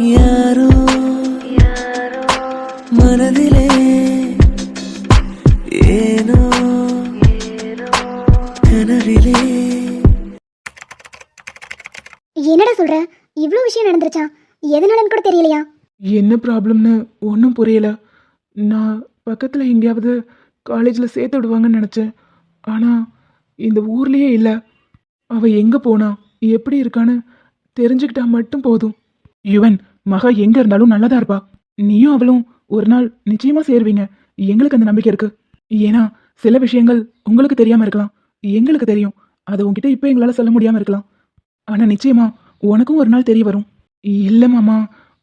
யாரோ மனதிலே ஏனோ கனவிலே. என்னடா சொல்ற? இவ்ளோ விஷயம் நடந்துருச்சா? எதனாலன்னு கூட தெரியலையா? என்ன ப்ராப்ளம்னு ஒன்றும் புரியல. நான் பக்கத்தில் எங்கேயாவது காலேஜில் சேர்த்து விடுவாங்கன்னு நினச்சேன். ஆனால் இந்த ஊர்லேயே இல்லை. அவள் எங்கே போனா? எப்படி இருக்கான்னு தெரிஞ்சுக்கிட்டா மட்டும் போதும். யுவன் மகா எங்கே இருந்தாலும் நல்லதா இருப்பா. நீயும் அவளும் ஒரு நாள் நிச்சயமாக சேருவீங்க. எங்களுக்கு அந்த நம்பிக்கை இருக்கு. ஏன்னா சில விஷயங்கள் உங்களுக்கு தெரியாமல் இருக்கலாம். எங்களுக்கு தெரியும். அது உங்ககிட்ட இப்போ எங்களால் சொல்ல முடியாமல் இருக்கலாம். ஆனால் நிச்சயமா உனக்கும் ஒரு நாள் தெரிய வரும். இல்லை மாமா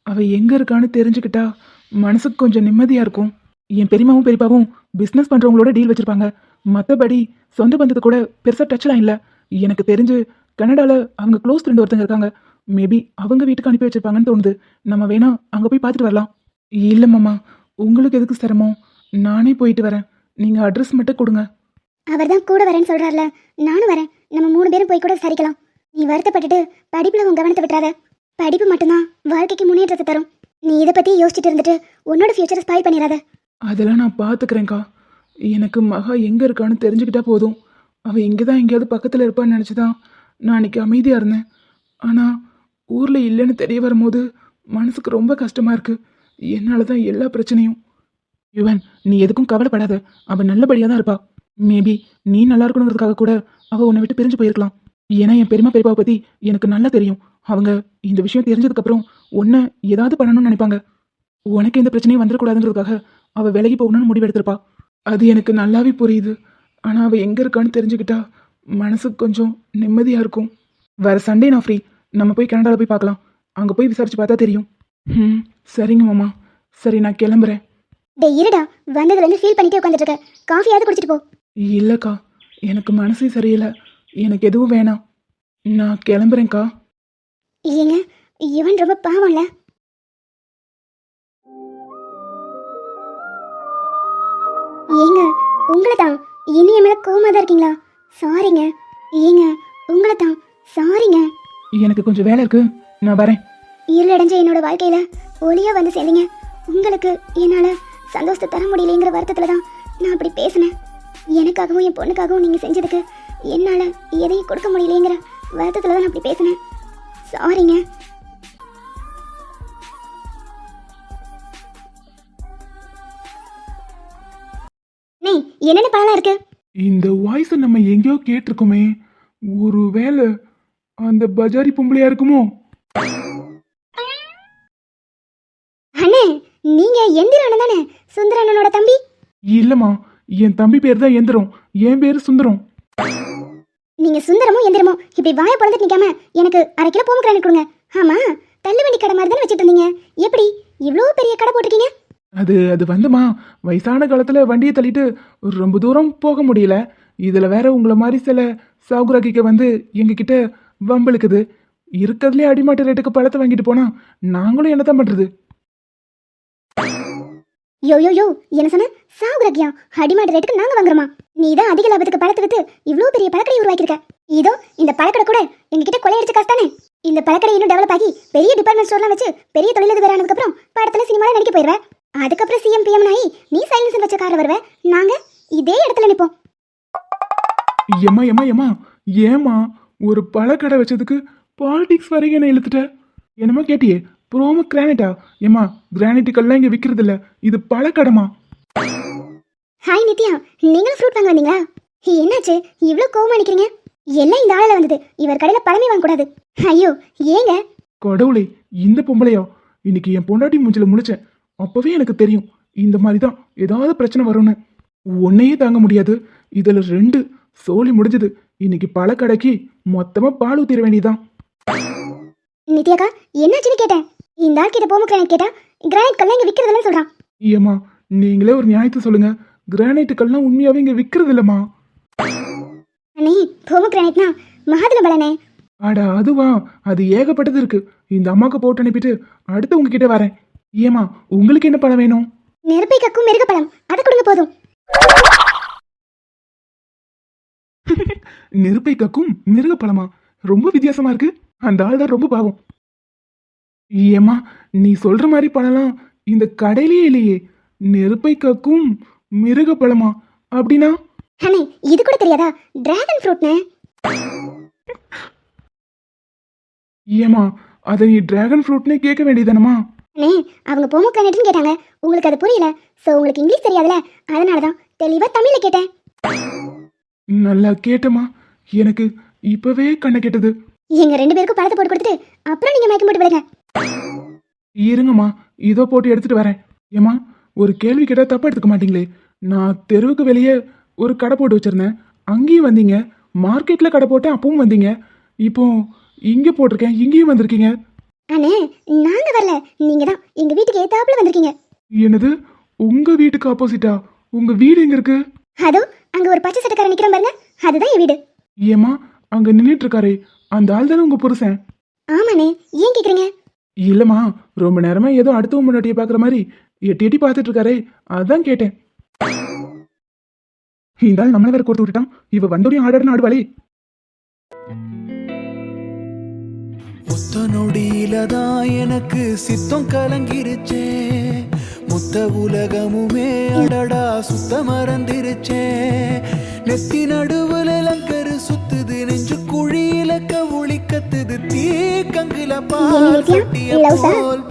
அவ எங்க இருக்கான்னு தெரிஞ்சுக்கிட்டா மனசுக்கு கொஞ்சம் நிம்மதியா இருக்கும். என் பெரியமாவும் பெரியப்பாவும் பிஸ்னஸ் பண்றவங்களோட டீல் வச்சிருப்பாங்க. மற்றபடி சொந்த பந்தத்து கூட பெருசா டச்லாம் இல்லை. எனக்கு தெரிஞ்சு கனடால அவங்க க்ளோஸ் ஃப்ரெண்ட் ஒருத்தங்க இருக்காங்க. மேபி அவங்க வீட்டுக்கு அனுப்பி வச்சிருப்பாங்கன்னு தோணுது. நம்ம வேணா அங்க போய் பார்த்துட்டு வரலாம். இல்லை மாமா உங்களுக்கு எதுக்கு சிரமம்? நானே போயிட்டு வரேன். நீங்க அட்ரஸ் மட்டும் கொடுங்க. அவர் தான் கூட வரேன்னு சொல்றாருல. நானும் வரேன். நம்ம மூணு பேரும் போய் கூட விசாரிக்கலாம். நீ வருத்தப்பட்டுட்டு படிப்புல உன் கவனத்தை விட்டுறாத. படிப்பு மட்டும்தான் வாழ்க்கைக்கு முன்னேற்றத்தை தரும். நீ இதை பத்தி யோசிச்சுட்டு இருந்துட்டு உன்னோட ஃபியூச்சரை ஸ்பாயில் பண்ணிடாத. அதெல்லாம் நான் பார்த்துக்கிறேன்க்கா. எனக்கு மகா எங்கே இருக்கான்னு தெரிஞ்சுக்கிட்டா போதும். அவள் இங்கே தான் எங்கேயாவது பக்கத்தில் இருப்பான்னு நினச்சி தான் நான் அன்றைக்கி அமைதியாக இருந்தேன். ஆனால் ஊரில் இல்லைன்னு தெரிய வரும்போது மனசுக்கு ரொம்ப கஷ்டமாக இருக்குது என்னால் தான் எல்லா பிரச்சனையும். யுவன் நீ எதுக்கும் கவலைப்படாத. அவள் நல்லபடியாக தான் இருப்பா. மேபி நீ நல்லா இருக்கணுங்கிறதுக்காக கூட அவள் உன்னை விட்டு பிரிஞ்சு போயிருக்கலாம். ஏன்னா என் பெருமா பெரியப்பாவை பற்றி எனக்கு நல்லா தெரியும். அவங்க இந்த விஷயம் தெரிஞ்சதுக்கப்புறம் உன்னை ஏதாவது பண்ணணும்னு நினைப்பாங்க. உனக்கு எந்த பிரச்சனையும் வந்துடக்கூடாதுங்கிறதுக்காக அவள் விலகி போகணும்னு முடிவெடுத்திருப்பா அது எனக்கு நல்லாவே புரியுது. ஆனால் அவள் எங்கே இருக்கான்னு தெரிஞ்சுக்கிட்டா மனசுக்கு கொஞ்சம் நிம்மதியாக இருக்கும். வேறு சண்டே நான் ஃப்ரீ நம்ம போய் கனடாவில் போய் பார்க்கலாம். அங்கே போய் விசாரிச்சு பார்த்தா தெரியும். ம் சரிங்க மாமா. சரி நான் கிளம்புறேன். டேய் இருடா. வந்ததுல இருந்து ஃபீல் பண்ணிட்டே உட்காந்துட்டு இருக்க. காஃபியாவது குடிச்சிட்டு போ. இல்லைக்கா எனக்கு மனசே சரியில்லை. எனக்கு எதுவும் வேணாம். நான் கிளம்புறேன்க்கா. இல்லைங்க இவன் ரொம்ப பாவம்ல. ஏங்க உங்களை தான் இனி என் மேல கோவமா தான் இருக்கீங்களா? சாரிங்க ஏங்க உங்களை தான் சாரிங்க எனக்கு கொஞ்சம் வேலை இருக்கு. நான் வரேன். இருளடைஞ்ச என்னோட வாழ்க்கையில ஒளியா வந்து சேர்ந்தீங்க உங்களுக்கு என்னால சந்தோஷத்தை தர முடியலைங்கிற வருத்தத்துல தான் நான் அப்படி பேசினேன். எனக்காகவும் என் பொண்ணுக்காகவும் நீங்க செஞ்சதுக்கு என்னால எதையும் கொடுக்க முடியலைங்கிற வருத்தத்துல தான் நான் அப்படி பேசினேன். சாரிங்க என்னென்ன பழம் இருக்கு? இந்த வாய்ஸை நம்ம எங்கேயோ கேட்டிருக்கோமே. ஒரு வேலை அந்த பஜாரி பொம்பளையா இருக்குமோ? அண்ணே நீங்க எந்திர அண்ணன் தானே? சுந்தர அண்ணனோட தம்பி? இல்லம்மா என் தம்பி பேர் தான் எந்திரம். என் பேர் சுந்தரம். நீங்க சுந்தரமோ எந்திரமோ இப்படி வாய பொழந்துட்டு நிக்காம எனக்கு அரை கிலோ போம கிரானட் கொடுங்க. ஆமா தள்ளுவண்டி கடை மாதிரி தானே வச்சுட்டு இருந்தீங்க? எப்படி? இவ்வளோ பெரிய கடை போட்டிருக்கீங்க? அது அது வந்துமா வயசான காலத்துல வண்டியை தள்ளிட்டு ரொம்ப தூரம் போக முடியல. இதுல வேற உங்களை மாதிரி சில சாகுராக்கிக்க வந்து எங்ககிட்ட வம்பளுக்குது இருக்கிறதுலே அடிமாட்டு ரேட்டுக்கு பழத்தை வாங்கிட்டு போனா நாங்களும் என்னதான் பண்றது? யோ யோ யோ என்ன சொன்ன? சாகுரக்கியா அடிமாடு ரேட்டுக்கு நாங்க வாங்குறோமா? நீ தான் அதிக லாபத்துக்கு பழத்தை வித்து இவ்வளோ பெரிய பழக்கடை உருவாக்கியிருக்க. இதோ இந்த பழக்கடை கூட எங்ககிட்ட கொள்ளையடிச்ச காசு தானே? இந்த பழக்கடை இன்னும் டெவலப் ஆகி பெரிய டிபார்ட்மெண்ட் ஸ்டோர்லாம் வச்சு பெரிய தொழிலதிபர் ஆனதுக்கு அப்புறம் படத்துல சினிமால நடிக்க போயிருவேன் அதுக்கப்புறம் சிஎம் பிஎம் ஆகி நீ சைலன்சர் வச்ச காரில் வருவ. நாங்க இதே இடத்துல நிப்போம். எம்மா எம்மா எம்மா ஏமா ஒரு பழக்கடை வச்சதுக்கு பாலிடிக்ஸ் வரைக்கும் என்ன இழுத்துட்ட. என்னமா கேட்டியே ப்ரோமோ கிரானைட்டா ஏம்மா கிரானைட்டுக்கெல்லாம் இங்கே விற்கிறது இல்ல இது பழக்கடைமா ஹாய் நித்யா. நீங்களும் ஃப்ரூட் வாங்க வந்தீங்களா? என்னாச்சு? இவ்வளோ கோவமா நிக்கிறீங்க? எல்லாம் இந்த ஆளில் வந்தது. இவர் கடையில் பழமே வாங்கக்கூடாது ஐயோ ஏங்க? கடவுளே இந்த பொம்பளையா? இன்னைக்கு என் பொண்டாட்டி மூஞ்சில முழிச்சேன். அப்பவே எனக்கு தெரியும் இந்த மாதிரி தான் ஏதாவது பிரச்சனை வரும்னு. ஒன்னையே தாங்க முடியாது. இதுல ரெண்டு சோலி முடிஞ்சது. இன்னைக்கு பழக்கடைக்கு மொத்தமா பால் ஊத்திர வேண்டியதுதான். நித்யாக்கா என்னாச்சுன்னு கேட்டேன். இந்த ஆள் கிட்ட போம கிரானைட் கேட்டா கிரானைட் கல்லாம் இங்க விற்கிறதுலன்னு சொல்றான். ஏம்மா நீங்களே ஒரு நியாயத்தை சொல்லுங்க. கிரானைட்டுக்கெல்லாம் உண்மையாவே இங்க விற்கிறது இல்லம்மா அண்ணே போம கிரானைட்னா மகாதுல பலனே. அட அதுவா அது ஏகப்பட்டது இருக்கு. இந்த அம்மாக்கு போட்டு அனுப்பிட்டு அடுத்து உங்ககிட்ட வரேன். ஏமா உங்களுக்கு என்ன பழம் வேணும்? நெருப்பை கக்கும் மிருக பழம் அதை கொடுங்க போதும். நெருப்பை கக்கும் மிருக பழமா? ரொம்ப வித்தியாசமா இருக்கு. அந்த ஆள் தான் ரொம்ப பாவம். ஏமா நீ சொல்ற மாதிரி பழம்லாம் இந்த கடையிலே இல்லையே. நெருப்பை கக்கும் மிருக பழமா? அப்படின்னா? அண்ணே இது கூட தெரியாதா? டிராகன் ஃப்ரூட்னே ஏமா அதை நீ டிராகன் ஃப்ரூட்னே கேட்க வேண்டியதானமா அண்ணே அவங்க போமோ கிரானட்னு கேட்டாங்க. உங்களுக்கு அது புரியல. ஸோ உங்களுக்கு இங்கிலீஷ் தெரியாதுல அதனால தான் தெளிவாக தமிழில் கேட்டேன். நல்லா கேட்டமா எனக்கு இப்பவே கண்ணை கெட்டது. எங்க ரெண்டு பேருக்கும் பழத்தை போட்டு கொடுத்துட்டு அப்புறம் நீங்க மயக்கம் போட்டு விடுங்க இருங்கம்மா இதோ போட்டு எடுத்துட்டு வரேன். ஏமா ஒரு கேள்வி கேட்டா தப்பா எடுத்துக்க மாட்டீங்களே? நான் தெருவுக்கு வெளியே ஒரு கடை போட்டு வச்சிருந்தேன். அங்கேயும் வந்தீங்க. மார்க்கெட்ல கடை போட்டேன் அப்பவும் வந்தீங்க. இப்போ இங்க போட்டிருக்கேன் இங்கேயும் வந்திருக்கீங்க. அண்ணே நாங்க வரல. நீங்க தான் எங்க வீட்டுக்கு ஏத்தாப்புல வந்திருக்கீங்க. என்னது? உங்க வீட்டுக்கு ஆப்போசிட்டா உங்க வீடு எங்க இருக்கு? அதோ அங்க ஒரு பச்சை சட்டக்காரன் நிக்கிறோம் பாருங்க. அதுதான் என் வீடு. ஏமா அங்க நின்னுட்டு இருக்காரே அந்த ஆள் தானே உங்க புருஷன்? ஆமாண்ணே ஏன் கேக்குறீங்க? இல்லம்மா ரொம்ப நேரமா ஏதோ அடுத்தவங்க முன்னாடியே பாக்குற மாதிரி எட்டி எட்டி பார்த்துட்டு இருக்காரே அதான் கேட்டேன். இந்த ஆள் நம்மள வேற கொடுத்து விட்டுட்டான். இவ வண்டோரையும் ஆடாடுன்னு ஆடுவாளே. ஒத்த நொடியில தான் எனக்கு சித்தம் கலங்கிருச்சே. மொத்த உலகமுமே அடடா சுத்த மறந்திருச்சே. நெத்தி நடுவுல லங்கரு சுத்துது நெஞ்சு குழியில கவுளி கத்துது தீ கங்குல பால் sir. போல்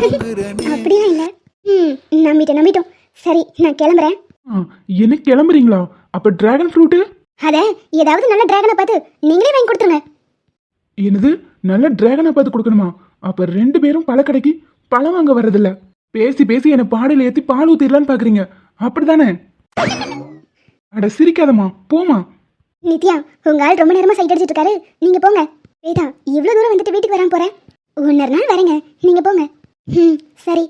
அப்படிலாம் இல்ல? ம் நம்பிட்டோம் நம்பிட்டோம். சரி நான் கிளம்புறேன். ஆ, என்ன கிளம்புறீங்களா? அப்ப டிராகன் ஃப்ரூட்டு அத ஏதாவது நல்ல டிராகனை பார்த்து நீங்களே வாங்கி கொடுத்துருங்க. என்னது? நல்ல டிராகனை பார்த்து கொடுக்கணுமா? அப்ப ரெண்டு பேரும் பழக்கடைக்கு பழம் வாங்க வர்றதில்ல. பேசி பேசி என்னை பாடையில ஏத்தி பால் ஊத்திடலான்னு பாக்குறீங்க. அப்படிதானே அட சிரிக்காதம்மா. போமா நித்யா உங்க ஆள் ரொம்ப நேரமா சைட் அடிச்சிட்டு இருக்காரு. நீங்க போங்க. வேதா இவ்வளவு தூரம் வந்துட்டு வீட்டுக்கு வராம போறேன். ஒன்னொரு நாள் வரேங்க. நீங்க போங்க. ம் சரி.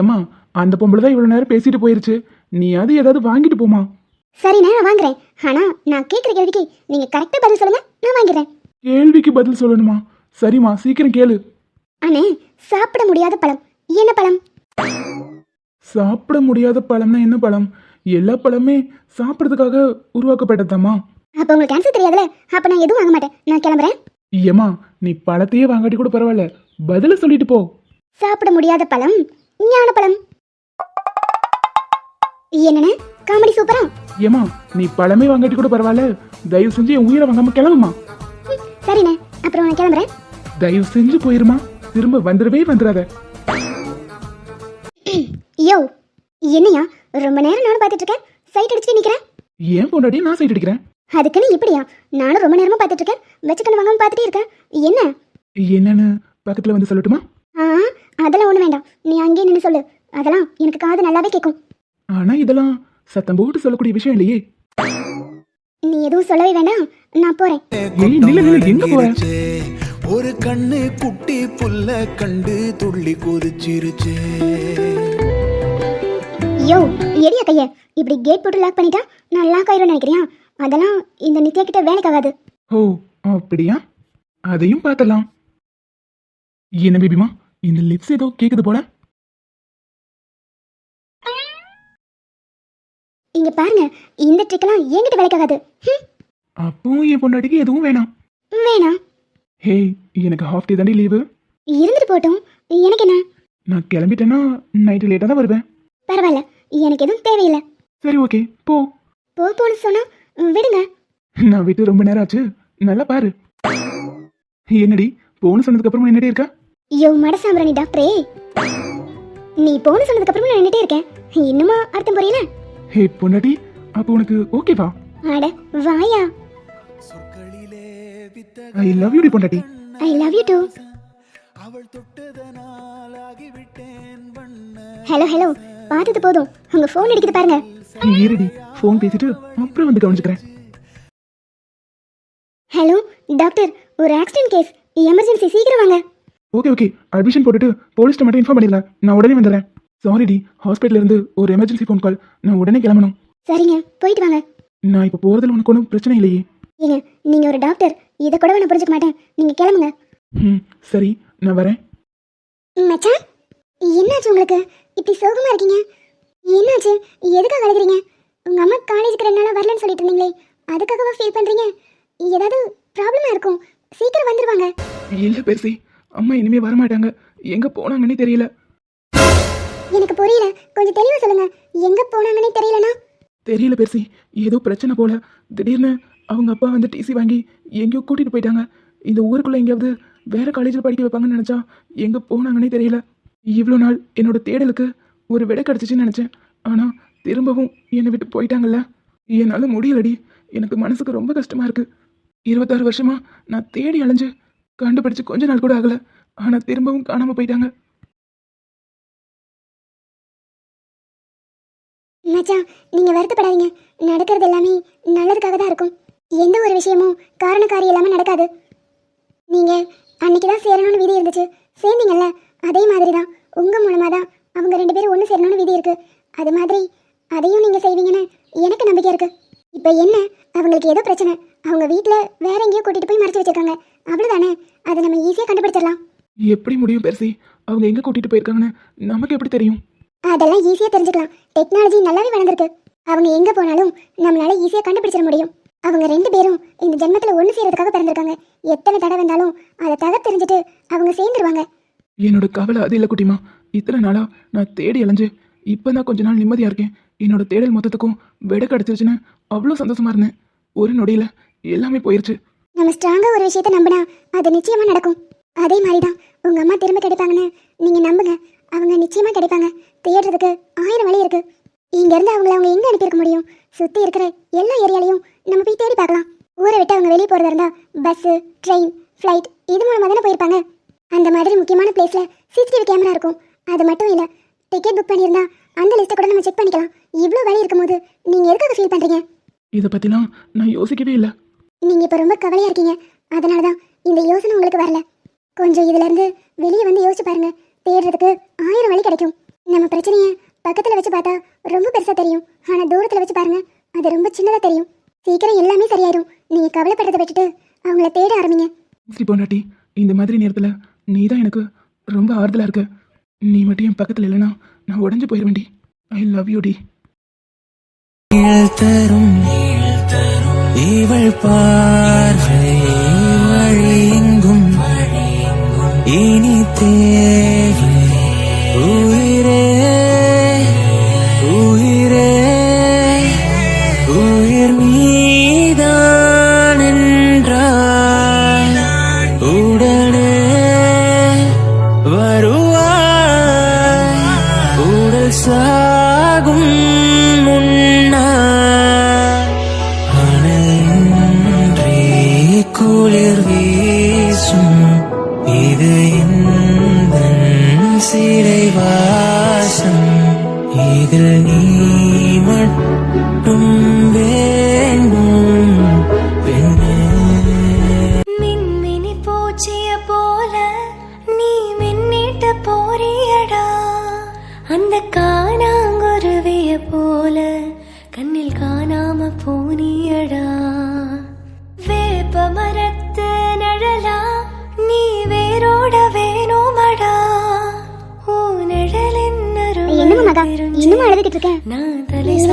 ஏம்மா அந்த பொம்பளை தான் இவ்வளவு நேரம் பேசிட்டு போயிருச்சு. நீ அது ஏதாவது வாங்கிட்டு போமா சரிண்ணே நான் வாங்குறேன். ஆனா நான் கேட்குற கேள்விக்கு நீங்க கரெக்டா பதில் சொல்லுங்க. நான் வாங்கிடுறேன். கேள்விக்கு பதில் சொல்லணுமா? சரிம்மா சீக்கிரம் கேளு. அண்ணே சாப்பிட முடியாத பழம். என்ன பழம்? சாப்பிட முடியாத பழம்னா என்ன பழம்? எல்லா பழமே சாப்பிட்றதுக்காக உருவாக்கப்பட்டதாம்மா. அப்ப உங்களுக்கு ஆன்சர் தெரியாதுல அப்ப நான் எதுவும் வாங்க மாட்டேன். நான் கிளம்புறேன். ஏம்மா நீ பழத்தையே வாங்காட்டி கூட பரவாயில்ல. பதில சொல்லிட்டு போ. சாப்பிட முடியாத பழம் ஞான பழம். என்னண்ணே காமெடி சூப்பரா ஏம்மா நீ பழமே வாங்காட்டி கூட பரவாயில்ல. தயவு செஞ்சு என் உயிரை வாங்காம கிளம்புமா சரிண்ணே. அப்புறம் நான் கிளம்புறேன். தயவு செஞ்சு போயிருமா திரும்ப வந்துடவே வந்துடாத. யோ என்னையா? ரொம்ப நேரம் நானும் பார்த்துட்டு இருக்கேன் சைட் அடிச்சுட்டு நிக்கிறேன் ஏன் பொண்டாட்டி நான் சைட் அடிக்கிறேன்? அதுக்குன்னு இப்படியா? நானும் ரொம்ப நேரமா பார்த்துட்டு இருக்கேன் வச்சுக்கணும் வாங்காம பார்த்துட்டே இருக்கேன் என்ன? என்னன்னு பக்கத்துல வந்து சொல்லட்டுமா? ஆ அதெல்லாம் ஒண்ணு வேண்டாம். நீ அங்கேயே நின்று சொல்லு. அதெல்லாம் எனக்கு காது நல்லாவே கேட்கும் ஆனா இதெல்லாம் சத்தம் போட்டு சொல்லக்கூடிய விஷயம் இல்லையே. நீ எதுவும் சொல்லவே வேண்டாம். நான் போறேன். ஏய், நில்லு, நில்லு, எங்க போற? ஒரு கண்ணு குட்டி புல்ல கண்டு துள்ளி கொதிச்சிருச்சே. யோ எரியா கைய. இப்படி கேட் போட்டு லாக் பண்ணிட்டா நான் லாக் ஆயிரும் நினைக்கிறியா? அதெல்லாம் இந்த நித்யா கிட்ட வேலைக்கு ஆகாது. ஓ அப்படியா? அதையும் பார்த்தலாம் என்ன பேபிமா இந்த லிப்ஸ் ஏதோ கேக்குது போல. இங்க பாருங்க இந்த ட்ரிக்கெல்லாம் என்கிட்ட வேலைக்கு ஆகாது. ஹம், அப்போ என் பொண்டாட்டிக்கு எதுவும் வேணாம். வேணாம். ஹே எனக்கு ஹாஃப் டே தாண்டி லீவு இருந்துட்டு போட்டும் எனக்கு என்ன? நான் கிளம்பிட்டேன்னா நைட்டு லேட்டாக தான் வருவேன். பரவாயில்ல. எனக்கு எதுவும் தேவையில்லை. சரி ஓகே போ. போ போன்னு சொன்னா விடுங்க. நான் விட்டு ரொம்ப நேரம் ஆச்சு. நல்லா பாரு. என்னடி போன்னு சொன்னதுக்கு அப்புறம் என்னடி இருக்கா? யோ மடசாம்பிரணி டாக்டரே. நீ போன்னு சொன்னதுக்கு அப்புறமா நான் நின்னுட்டே இருக்கேன். இன்னுமா அர்த்தம் புரியல? ஹே பொண்டாட்டி அப்போ உனக்கு ஓகேவா அட வாயா. ஐ லவ் யூ டி பொண்டாட்டி ஐ லவ் யூ டூ அவள் தொட்டதனால் ஆகிவிட்டேன் வண்ண. ஹலோ ஹலோ பார்த்தது போதும். உங்க ஃபோன் அடிக்குது பாருங்க. இருடி. ஃபோன் பேசிட்டு அப்புறம் வந்து கவனிச்சுக்கிறேன். ஹலோ டாக்டர் ஒரு ஆக்சிடென்ட் கேஸ் எமர்ஜென்சி சீக்கிரம் வாங்க. ஓகே ஓகே அட்மிஷன் போட்டுட்டு போலீஸ்ட்ட மட்டும் இன்ஃபார்ம் பண்ணிடலாம். நான் உடனே வந்துடுறேன். சாரி டி. ஹாஸ்பிட்டல்ல இருந்து ஒரு எமர்ஜென்சி ஃபோன் கால் நான் உடனே கிளம்பணும். சரிங்க. போயிட்டு வாங்க. நான் இப்போ போகிறதுல உனக்கு ஒன்றும் பிரச்சனை இல்லையே. ஏங்க நீங்க ஒரு டாக்டர் இதை கூட நான் புரிஞ்சுக்க மாட்டேன். நீங்க கிளம்புங்க. ம் சரி நான் வரேன். மச்சான் என்னாச்சு உங்களுக்கு? இப்படி சோகமா இருக்கீங்க? என்னாச்சு? எதுக்காக அழுகிறீங்க? உங்க அம்மா காலேஜுக்கு ரெண்டு நாளா வரலன்னு சொல்லிட்டு இருந்தீங்களே அதுக்காகவா ஃபீல் பண்றீங்க? ஏதாவது ப்ராப்ளமா இருக்கும். சீக்கிரம் வந்துருவாங்க. இல்லை பெருசி. அம்மா இனிமே வரமாட்டாங்க. எங்க போனாங்கன்னே தெரியல. எனக்கு புரியல. கொஞ்சம் தெளிவா சொல்லுங்க. எங்க போனாங்கன்னே தெரியலனா? தெரியல பெருசி. ஏதோ பிரச்சனை போல. திடீர்னு அவங்க அப்பா வந்து டிசி வாங்கி எங்கேயோ கூட்டிகிட்டு போயிட்டாங்க. இந்த ஊருக்குள்ளே எங்கேயாவது வேறு காலேஜில் படிக்க வைப்பாங்கன்னு நினைச்சா எங்கே போனாங்கன்னே தெரியல. இவ்வளோ நாள் என்னோட தேடலுக்கு ஒரு விடை கிடச்சிச்சின்னு நினச்சேன். ஆனால் திரும்பவும் என்னை விட்டு போயிட்டாங்கல்ல. என்னால் முடியலடி. எனக்கு மனசுக்கு ரொம்ப கஷ்டமாக இருக்குது இருபத்தாறு வருஷமாக நான் தேடி அலைஞ்சு கண்டுபிடிச்சு கொஞ்ச நாள் கூட ஆகலை. ஆனால் திரும்பவும் காணாமல் போயிட்டாங்க. மச்சான் நீங்கள் வருத்தப்படாதீங்க. நடக்கிறது எல்லாமே நல்லதுக்காக தான் இருக்கும். எந்த ஒரு விஷயமும் காரணக்காரி இல்லாம நடக்காது. நீங்க அன்னைக்கு தான் சேரணும்னு விதி இருந்துச்சு. சேர்ந்தீங்கல்ல? அதே மாதிரி தான் உங்க மூலமா தான் அவங்க ரெண்டு பேரும் ஒன்று சேரணும்னு விதி இருக்கு. அது மாதிரி அதையும் நீங்க செய்வீங்கன்னு எனக்கு நம்பிக்கை இருக்கு. இப்போ என்ன? அவங்களுக்கு ஏதோ பிரச்சனை. அவங்க வீட்டில் வேற எங்கேயோ கூட்டிட்டு போய் மறைச்சு வச்சிருக்காங்க. அவ்வளவுதானே? அதை நம்ம ஈஸியாக கண்டுபிடிச்சிடலாம். எப்படி முடியும் பெருசி? அவங்க எங்கே கூட்டிட்டு போயிருக்காங்கன்னு நமக்கு எப்படி தெரியும்? அதெல்லாம் ஈஸியாக தெரிஞ்சுக்கலாம். டெக்னாலஜி நல்லாவே வளர்ந்துருக்கு. அவங்க எங்கே போனாலும் நம்மளால ஈஸியாக கண்டுபிடிச்சிட முடியும். அவங்க ரெண்டு பேரும் இந்த ஜென்மத்தில் ஒன்று செய்யறதுக்காக பிறந்திருக்காங்க. எத்தனை தடவை வந்தாலும் அதை தவிர தெரிஞ்சுட்டு அவங்க சேர்ந்துருவாங்க. என்னோட கவலை அது இல்லை குட்டிமா. இத்தனை நாளா நான் தேடி அலைஞ்சு இப்பதான் கொஞ்ச நாள் நிம்மதியா இருக்கேன். என்னோட தேடல் மொத்தத்துக்கும் விடை கிடைச்சிருச்சுன்னு அவ்வளோ சந்தோஷமா இருந்தேன். ஒரு நொடியில எல்லாமே போயிருச்சு. நம்ம ஸ்ட்ராங்காக ஒரு விஷயத்தை நம்பினா அது நிச்சயமாக நடக்கும். அதே மாதிரி தான் உங்கள் அம்மா திரும்ப கிடைப்பாங்கன்னு நீங்கள் நம்புங்க. அவங்க நிச்சயமாக கிடைப்பாங்க. தேடுறதுக்கு ஆயிரம் வழி இருக்கு. இங்கேருந்து அவங்கள அவங்க எங்கே அனுப்பியிருக்க முடியும்? சுற்றி இருக்கிற எல்லா ஏரியாலையும் நம்ம போய் தேடி பார்க்கலாம். ஊரை விட்டு அவங்க வெளியே போகிறதா இருந்தால் பஸ்ஸு ட்ரெயின் ஃப்ளைட் இது மூலமாக தானே போயிருப்பாங்க. அந்த மாதிரி முக்கியமான பிளேஸில் சிசிடிவி கேமரா இருக்கும். அது மட்டும் இல்லை டிக்கெட் புக் பண்ணியிருந்தா அந்த லிஸ்ட்டை கூட நம்ம செக் பண்ணிக்கலாம். இவ்வளோ வேலை இருக்கும்போது நீங்கள் எதுக்காக ஃபீல் பண்ணுறீங்க இதை பத்திலாம் நான் யோசிக்கவே இல்லை. நீங்க இப்ப ரொம்ப கவலையா இருக்கீங்க. அதனால தான் இந்த யோசனை உங்களுக்கு வரல. கொஞ்சம் இதுல இருந்து வெளியே வந்து யோசிச்சு பாருங்க. தேடுறதுக்கு ஆயிரம் வழி கிடைக்கும். நம்ம பிரச்சனைய பக்கத்துல வச்சு பார்த்தா ரொம்ப பெருசா தெரியும். ஆனா தூரத்துல வச்சு பாருங்க அது ரொம்ப சின்னதா தெரியும். சீக்கிரம் எல்லாமே சரியாயிடும் நீங்க கவலைப்படுறதை விட்டுட்டு அவங்கள தேட ஆரம்பிங்க. ஸ்ரீ பொண்டாட்டி இந்த மாதிரி நேரத்தில் நீ தான் எனக்கு ரொம்ப ஆறுதலாக இருக்க. நீ மட்டும் என் பக்கத்தில் இல்லைன்னா நான் உடஞ்சு போயிடுவேன்டி ஐ லவ் யூ டி தரும் இவள் பார்வை வழியெங்கும் இனி தேவை போனியடா. வேப்ப மரத்து நிழலா நீ வேரோட வேணுமடா. ஓ நிழலின் என்னமா மகா இன்னும் அழுதுகிட்டு இருக்கேன் நான் தலை இல்ல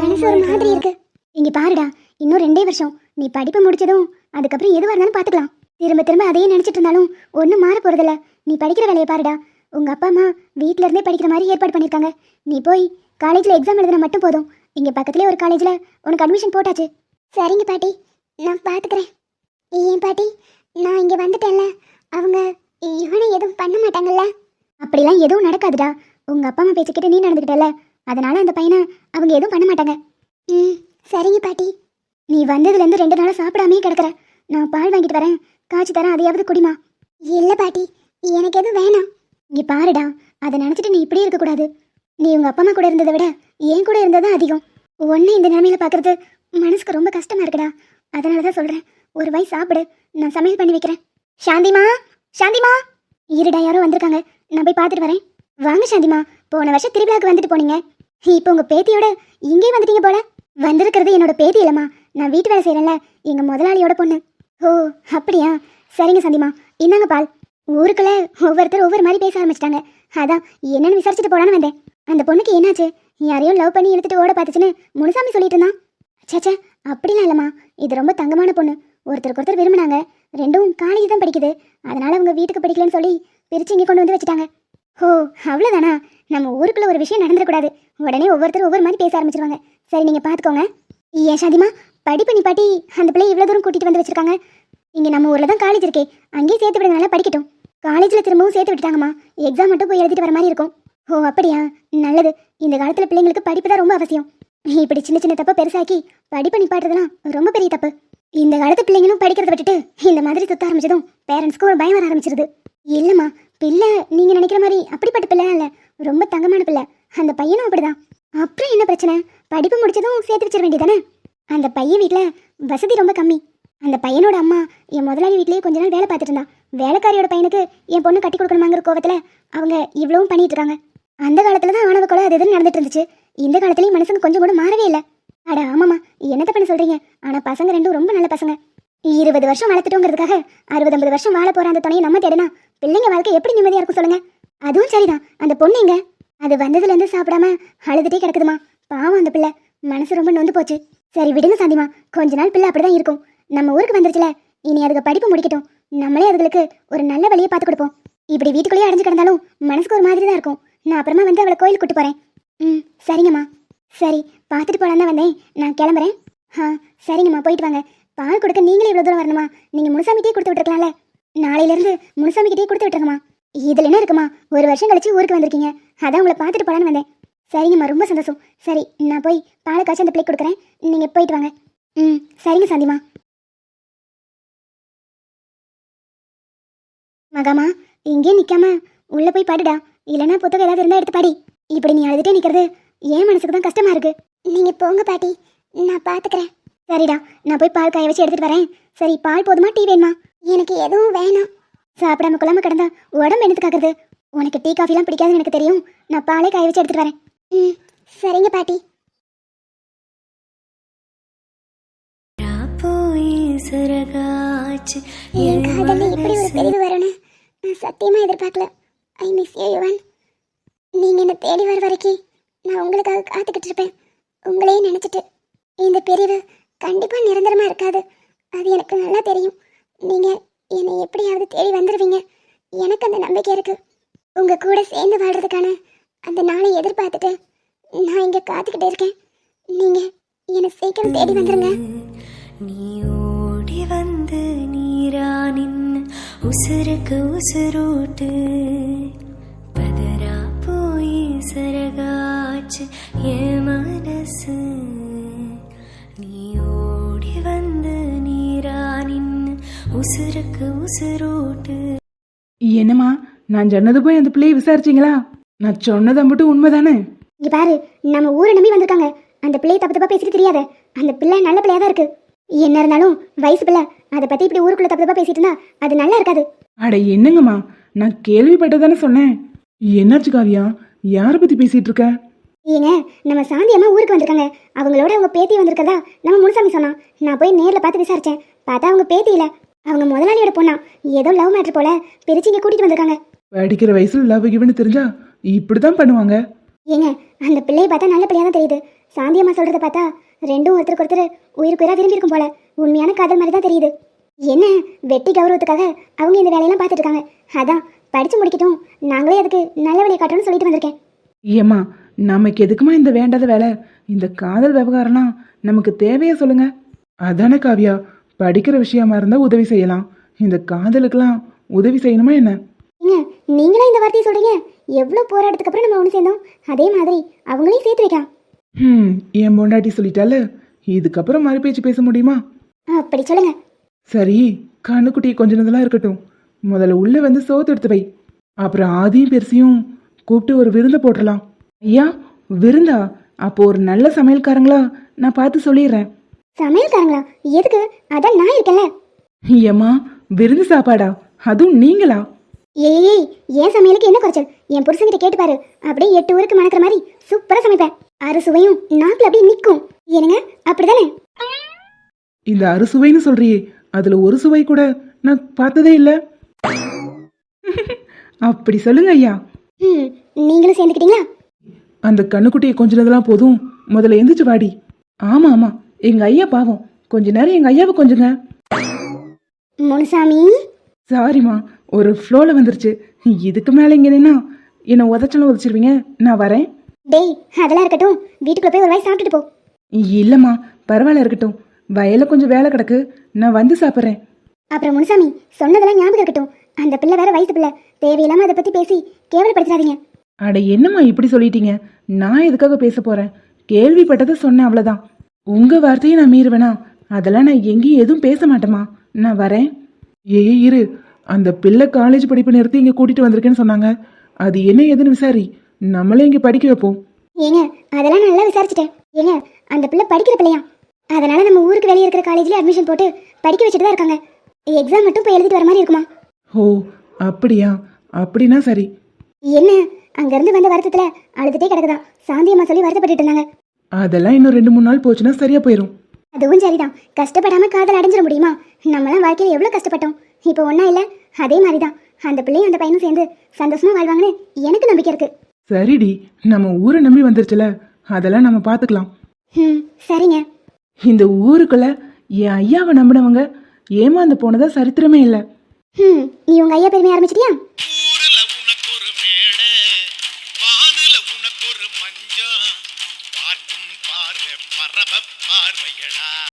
மனசு ஒரு மாதிரி இருக்கு. இங்க பாருடா இன்னும் ரெண்டே வருஷம். நீ படிப்பு முடிச்சதும் அதுக்கப்புறம் எதுவா இருந்தாலும் பாத்துக்கலாம். திரும்ப திரும்ப அதையே நினைச்சிட்டு இருந்தாலும் ஒன்றும் மாற போறதில்ல. நீ படிக்கிற வேலையை பாருடா. உங்க அப்பா அம்மா வீட்ல இருந்தே படிக்கிற மாதிரி ஏற்பாடு பண்ணிருக்காங்க நீ போய் காலேஜ்ல எக்ஸாம் எழுதினா மட்டும் போதும். இங்கே பக்கத்துலேயே ஒரு காலேஜில் உனக்கு அட்மிஷன் போட்டாச்சு. சரிங்க பாட்டி நான் பார்த்துக்கிறேன் ஏன் பாட்டி நான் இங்கே வந்துட்டேன்ல. அவங்க இவனை எதுவும் பண்ண மாட்டாங்கல்ல. அப்படிலாம் எதுவும் நடக்காதுடா. உங்கள் அப்பா அம்மா பேச்சுக்கிட்டு நீ நடந்துக்கிட்டல அதனால் அந்த பையனை அவங்க எதுவும் பண்ண மாட்டாங்க. ம் சரிங்க பாட்டி. நீ வந்ததுலேருந்து ரெண்டு நாளாக சாப்பிடாமே கிடக்குற. நான் பால் வாங்கிட்டு வரேன். காய்ச்சி தரேன் அதையாவது குடிமா. இல்லை பாட்டி எனக்கு எதுவும் வேணாம். இங்கே பாருடா. அதை நினச்சிட்டு நீ இப்படியே இருக்கக்கூடாது. நீ உங்கள் அப்பா அம்மா கூட இருந்ததை விட என் கூட இருந்தது தான் அதிகம். ஒன்று இந்த நிலைமையில பாக்குறது மனசுக்கு ரொம்ப கஷ்டமா இருக்குடா. அதனால தான் சொல்கிறேன் ஒரு வாய் சாப்பிடு நான் சமையல் பண்ணி வைக்கிறேன். சாந்திமா சாந்திமா! இருடா யாரோ வந்திருக்காங்க. நான் போய் பார்த்துட்டு வரேன். வாங்க சாந்திமா. போன வருஷம் திருவிழாக்கு வந்துட்டு போனீங்க. இப்போ உங்க பேத்தியோட இங்கே வந்துட்டீங்க போல. வந்திருக்கிறது என்னோட பேத்தி இல்லம்மா. நான் வீட்டு வேலை செய்யறேன்ல எங்க முதலாளியோட பொண்ணு. ஓ அப்படியா? சரிங்க சந்திமா. இந்தாங்க பால். ஊருக்குள்ள ஒவ்வொருத்தர் ஒவ்வொரு மாதிரி பேச ஆரம்பிச்சிட்டாங்க. அதான் என்னன்னு விசாரிச்சுட்டு போலான்னு வந்தேன். அந்த பொண்ணுக்கு என்னாச்சு? யாரையும் லவ் பண்ணி இழுத்துட்டு ஓட பார்த்துச்சுன்னு முனுசாமி சொல்லிட்டு இருந்தான். சேச்சே அப்படிலாம் இல்லைம்மா. இது ரொம்ப தங்கமான பொண்ணு. ஒருத்தருக்கு ஒருத்தர் விரும்பினாங்க. ரெண்டும் காலேஜ் தான் படிக்குது. அதனால அவங்க வீட்டுக்கு படிக்கலன்னு சொல்லி பிரிச்சு இங்கே கொண்டு வந்து வச்சுட்டாங்க. ஓ அவ்வளோதானா நம்ம ஊருக்குள்ள ஒரு விஷயம் நடந்துடக்கூடாது. உடனே ஒவ்வொருத்தரும் ஒவ்வொரு மாதிரி பேச ஆரம்பிச்சிருவாங்க. சரி நீங்கள் பார்த்துக்கோங்க. ஏன் சாதிமா படிப்பு நிப்பாட்டி அந்த பிள்ளை இவ்வளோ தூரம் கூட்டிகிட்டு வந்து வச்சிருக்காங்க. இங்கே நம்ம ஊரில் தான் காலேஜ் இருக்கே. அங்கேயே சேர்த்து விடுங்க படிக்கட்டும். காலேஜில் திரும்பவும் சேர்த்து விட்டுட்டாங்கம்மா. எக்ஸாம் மட்டும் போய் எழுதிட்டு வர மாதிரி இருக்கும். ஓ அப்படியா? நல்லது. இந்த காலத்தில் பிள்ளைங்களுக்கு படிப்பு தான் ரொம்ப அவசியம். இப்படி சின்ன சின்ன தப்பை பெருசாக்கி படிப்பு நிப்பாட்டுறதுலாம் ரொம்ப பெரிய தப்பு. இந்த காலத்து பிள்ளைங்களும் படிக்கிறத விட்டுட்டு இந்த மாதிரி சுத்த ஆரம்பிச்சதும் பேரண்ட்ஸ்க்கு ஒரு பயம் வர ஆரம்பிச்சிருது. இல்லைம்மா பிள்ளை நீங்கள் நினைக்கிற மாதிரி அப்படிப்பட்ட பிள்ளை இல்லை. ரொம்ப தங்கமான பிள்ளை. அந்த பையனும் அப்படிதான். அப்புறம் என்ன பிரச்சனை? படிப்பு முடிச்சதும் சேர்த்து வச்சிட வேண்டியதானே அந்த பையன் வீட்டில் வசதி ரொம்ப கம்மி. அந்த பையனோட அம்மா என் முதலாளி வீட்லேயே கொஞ்ச நாள் வேலை பார்த்துட்டு இருந்தா. வேலைக்காரியோட பையனுக்கு என் பொண்ணு கட்டி கொடுக்கணுமாங்கிற கோவத்தில் அவங்க இவ்வளவும் பண்ணிட்டு இருக்காங்க. அந்த காலத்துல தான் ஆணவ கொலை அது இதுன்னு நடந்துட்டு இருந்துச்சு. இந்த காலத்துலயும் மனுஷங்க கொஞ்சம் கூட மாறவே இல்லை. அட ஆமாம்மா. என்னத்த பண்ண சொல்றீங்க? ஆனா பசங்க ரெண்டும் ரொம்ப நல்ல பசங்க. இருபது வருஷம் வளர்த்துட்டோங்கிறதுக்காக அறுபது ஐம்பது வருஷம் வாழ போற அந்த துணையை நம்ம தேடினா பிள்ளைங்க வாழ்க்கை எப்படி நிம்மதியா இருக்கும் சொல்லுங்க. அதுவும் சரிதான். அந்த பொண்ணு எங்க? அது வந்ததுல இருந்து சாப்பிடாம அழுதுட்டே கிடக்குதுமா பாவம் அந்த பிள்ளை. மனசு ரொம்ப நொந்து போச்சு. சரி விடுங்க சாந்திமா. கொஞ்ச நாள் பிள்ளை அப்படிதான் இருக்கும். நம்ம ஊருக்கு வந்துருச்சுல. இனி அதுக்கு படிப்பு முடிக்கட்டும். நம்மளே அதுகளுக்கு ஒரு நல்ல வழியை பார்த்து கொடுப்போம். இப்படி வீட்டுக்குள்ளேயே அடைஞ்சு கிடந்தாலும் மனசுக்கு ஒரு மாதிரி தான் இருக்கும். நான் அப்புறமா வந்து அவளை கோயில் கூட்டு போகிறேன் ம் சரிங்கம்மா. சரி பார்த்துட்டு போகலான் தான் வந்தேன். நான் கிளம்புறேன். ஆ சரிங்கம்மா போயிட்டு வாங்க. பால் கொடுக்க நீங்களே இவ்வளோ தூரம் வரணுமா? நீங்கள் முனுசாமிக்கிட்டே கொடுத்து விட்டுருக்கலாம்ல. நாளையிலேருந்து முனுசாமிக்கிட்டே கொடுத்து விட்டுருங்கம்மா இதில் என்ன இருக்குமா? ஒரு வருஷம் கழிச்சு ஊருக்கு வந்திருக்கீங்க. அதான் உங்களை பார்த்துட்டு போகலான்னு வந்தேன். சரிங்கம்மா ரொம்ப சந்தோஷம். சரி நான் போய் பாலை காய்ச்சி அந்த பிள்ளை கொடுக்குறேன். நீங்கள் போயிட்டு வாங்க. ம் சரிங்க சாந்திமா மகாமா இங்கே நிற்காம உள்ளே போய் பாடுடா. இல்லைன்னா புத்தகம் ஏதாவது இருந்தால் எடுத்து பாடி. இப்படி நீ அழுதுட்டே நிற்கிறது ஏன் மனசுக்கு தான் கஷ்டமா இருக்கு. நீங்கள் போங்க பாட்டி. நான் பார்த்துக்கிறேன் சரிடா நான் போய் பால் காய வச்சு எடுத்துட்டு வரேன். சரி பால் போதுமா டீ வேணுமா? எனக்கு எதுவும் வேணாம். சாப்பிடாம குழம்பு கிடந்தா உடம்பு எடுத்து காக்குறது உனக்கு டீ காஃபிலாம் பிடிக்காதுன்னு எனக்கு தெரியும். நான் பாலே காய வச்சு எடுத்துட்டு வரேன். ம் சரிங்க பாட்டி. என் காதல்ல இப்படி ஒரு பிரிவு நான் சத்தியமா எதிர்பார்க்கல. ஐ மிஸ் யூ யுவன் நீங்கள் என்ன தேடி வர வரைக்கும் நான் உங்களுக்காக காத்துக்கிட்டு இருப்பேன். உங்களையே நினச்சிட்டு இந்த பிரிவு கண்டிப்பாக நிரந்தரமாக இருக்காது. அது எனக்கு நல்லா தெரியும். நீங்கள் என்னை எப்படியாவது தேடி வந்துடுவீங்க எனக்கு அந்த நம்பிக்கை இருக்குது உங்கள் கூட சேர்ந்து வாழ்றதுக்கான அந்த நாளை எதிர்பார்த்துட்டு நான் இங்கே காத்துக்கிட்டு இருக்கேன். நீங்கள் என்னை சீக்கிரம் தேடி வந்துருங்க. நீ ஓடி வந்து நீரா நின்னு உசுருக்கு உசுரூட்டு. சரகாச்சு என் மனசு. நீ ஓடி வந்து நீரா நின்னு உசுருக்கு உசுரூட்டு. என்னம்மா நான் சொன்னது போய் அந்த பிள்ளையை விசாரிச்சிங்களா? நான் சொன்னதை மட்டும் உண்மைதானே? இங்க பாரு நம்ம ஊரை நம்பி வந்திருக்காங்க. அந்த பிள்ளையை தப்பு தப்பா பேசிட்டு தெரியாத. அந்த பிள்ளை நல்ல பிள்ளையா தான் இருக்கு. என்ன இருந்தாலும் வயசு பிள்ளை அதை பத்தி இப்படி ஊருக்குள்ள தப்பு தப்பா பேசிட்டு இருந்தா அது நல்லா இருக்காது. அட என்னங்கம்மா? நான் கேள்விப்பட்டதானே சொன்னேன். என்னாச்சு காவியா? யாரை பத்தி பேசிட்டு இருக்க? ஏங்க நம்ம சாந்தி அம்மா ஊருக்கு வந்திருக்காங்க. அவங்களோட அவங்க பேத்தி வந்திருக்கதா நம்ம முனுசாமி சொன்னான். நான் போய் நேர்ல பார்த்து விசாரிச்சேன். பார்த்தா அவங்க பேத்தி இல்ல. அவங்க முதலாளியோட பொண்ணா. ஏதோ லவ் மேட்ரு போல பிரிச்சு இங்க கூட்டிட்டு வந்திருக்காங்க. படிக்கிற வயசுல லவ் கிவன்னு தெரிஞ்சா இப்படிதான் பண்ணுவாங்க. ஏங்க அந்த பிள்ளையை பார்த்தா நல்ல பிள்ளையா தான் தெரியுது. சாந்தி அம்மா சொல்றத பார்த்தா ரெண்டும் ஒருத்தருக்கு ஒருத்தர் உயிருக்கு உயிரா விரும்பி இருக்கும் போல. உண்மையான காதல் மாதிரி தான் தெரியுது. என்ன வெட்டி கௌரவத்துக்காக அவங்க இந்த வேலையெல்லாம் பார்த்துட்டு இருக்காங்க. அதான் படிச்சு முடிக்கட்டும். நாங்களே அதுக்கு நல்ல வழியை காட்டணும்னு சொல்லிட்டு வந்திருக்கேன். ஏம்மா நமக்கு எதுக்குமா இந்த வேண்டாத வேலை? இந்த காதல் விவகாரம்லாம் நமக்கு தேவையா சொல்லுங்க. அதானே காவியா படிக்கிற விஷயமா இருந்தா உதவி செய்யலாம். இந்த காதலுக்கெல்லாம் உதவி செய்யணுமா என்ன? ஏங்க நீங்களா இந்த வார்த்தையை சொல்றீங்க? எவ்வளோ போராட்டத்துக்கு அப்புறம் நம்ம ஒன்று சேர்ந்தோம். அதே மாதிரி அவங்களையும் சேர்த்து வைக்கலாம். ம் என் பொண்டாட்டி சொல்லிட்டால இதுக்கப்புறம் மறு பேச்சு பேச முடியுமா? அப்படி சொல்லுங்க. சரி கண்ணுக்குட்டி கொஞ்ச நேரம்லாம் இருக்கட்டும். முதல்ல உள்ள வந்து சோத்து எடுத்து வை. அப்புறம் ஆதியும் பெருசையும் கூப்பிட்டு ஒரு விருந்தை போட்டுடலாம். ஐயா விருந்தா? அப்போ ஒரு நல்ல சமையல்காரங்களா? நான் பார்த்து சொல்லிடுறேன். சமையல்காரங்களா? எதுக்கு? அதான் நான் இருக்கேன்ல. ஏம்மா விருந்து சாப்பாடா? அதுவும் நீங்களா? ஏய் என் சமையலுக்கு என்ன குறைச்சல்? என் புருஷன்கிட்ட கேட்டு பாரு. அப்படியே எட்டு ஊருக்கு மணக்கிற மாதிரி சூப்பரா சமைப்பேன். அறு சுவையும் நாக்குல அப்படியே நிற்கும் ஏனுங்க அப்படிதானே? இந்த அறுசுவைன்னு சொல்றியே அதுல ஒரு சுவை கூட நான் பார்த்ததே இல்ல. அப்படி சொல்லுங்க ஐயா. ம் நீங்களும் சேர்ந்துக்கிட்டீங்களா? அந்த கண்ணுக்குட்டியை கொஞ்ச நேரம்லாம் போதும். முதல்ல எந்திரிச்சு வாடி. ஆமா ஆமா. எங்க ஐயா பாவம். கொஞ்ச நேரம் எங்க ஐயாவை கொஞ்சங்க. முனுசாமி? சாரிம்மா ஒரு ஃப்ளோவில் வந்துருச்சு. இதுக்கு மேலே இங்கே நின்னா என்னை உதச்சலும் உதச்சிருவீங்க? நான் வரேன். டேய் அதெல்லாம் இருக்கட்டும். வீட்டுக்குள்ள போய் ஒரு வாய் சாப்பிட்டுட்டு போ. இல்லைம்மா. பரவாயில்ல இருக்கட்டும். வயலில் கொஞ்சம் வேலை கிடக்கு. நான் வந்து சாப்பிட்றேன். அப்புறம் முனுசாமி சொன்னதெல்லாம் ஞாபகம் இருக்கட்டும். அந்த பிள்ளை வேற வயசு பிள்ளை. தேவையில்லாம அதை பத்தி பேசி கேவலப்படுத்தாதீங்க அட என்னம்மா இப்படி சொல்லிட்டீங்க? நான் எதுக்காக பேச போகிறேன் கேள்விப்பட்டதை சொன்னேன் அவ்வளோதான் உங்கள் வார்த்தையை நான் மீறுவேனா? அதெல்லாம் நான் எங்கேயும் எதுவும் பேச மாட்டேம்மா. நான் வரேன். ஏய் இரு. அந்த பிள்ளை காலேஜ் படிப்பு நிறுத்தி இங்கே கூட்டிகிட்டு வந்திருக்கேன்னு சொன்னாங்க. அது என்ன ஏதுன்னு விசாரி. நம்மளே இங்கே படிக்க வைப்போம். ஏங்க அதெல்லாம் நல்லா விசாரிச்சிட்டேன். ஏங்க அந்த பிள்ளை படிக்கிற பிள்ளையா? அதனால நம்ம ஊருக்கு வெளியே இருக்கிற காலேஜ்ல அட்மிஷன் போட்டு படிக்க வச்சுட்டு தான் இருக்காங்க. எக்ஸாம் மட்டும் போய் எழுதிட்டு வர மாதிரி இருக்குமா? ஓ அப்படியா? அப்படின்னா சரி. என்ன? அங்கிருந்து வந்த வருத்தத்துல அழுதுட்டே கிடக்குதான். சாந்தியம்மா சொல்லி வருத்தப்பட்டுட்டு இருந்தாங்க. அதெல்லாம் இன்னும் ரெண்டு மூணு நாள் போச்சுன்னா சரியா போயிடும் அதுவும் சரிதான். கஷ்டப்படாம காதல் அடைஞ்சிட முடியுமா? நம்மளாம் வாழ்க்கையில எவ்வளவு கஷ்டப்பட்டோம். இப்போ ஒண்ணா இல்ல அதே மாதிரிதான். அந்த பிள்ளையும் அந்த பையனும் சேர்ந்து சந்தோஷமா வாழ்வாங்கன்னு எனக்கு நம்பிக்கை இருக்கு. சரிடி நம்ம ஊரை நம்பி வந்துருச்சுல. அதெல்லாம் நம்ம பார்த்துக்கலாம் ம் சரிங்க. இந்த ஊருக்குள்ள என் ஐயாவை நம்பினவங்க ஏமாந்து போனதா சரித்திரமே இல்லை. ம் நீ உங்க ஐயா பெருமையை ஆரம்பிச்சிட்டியா?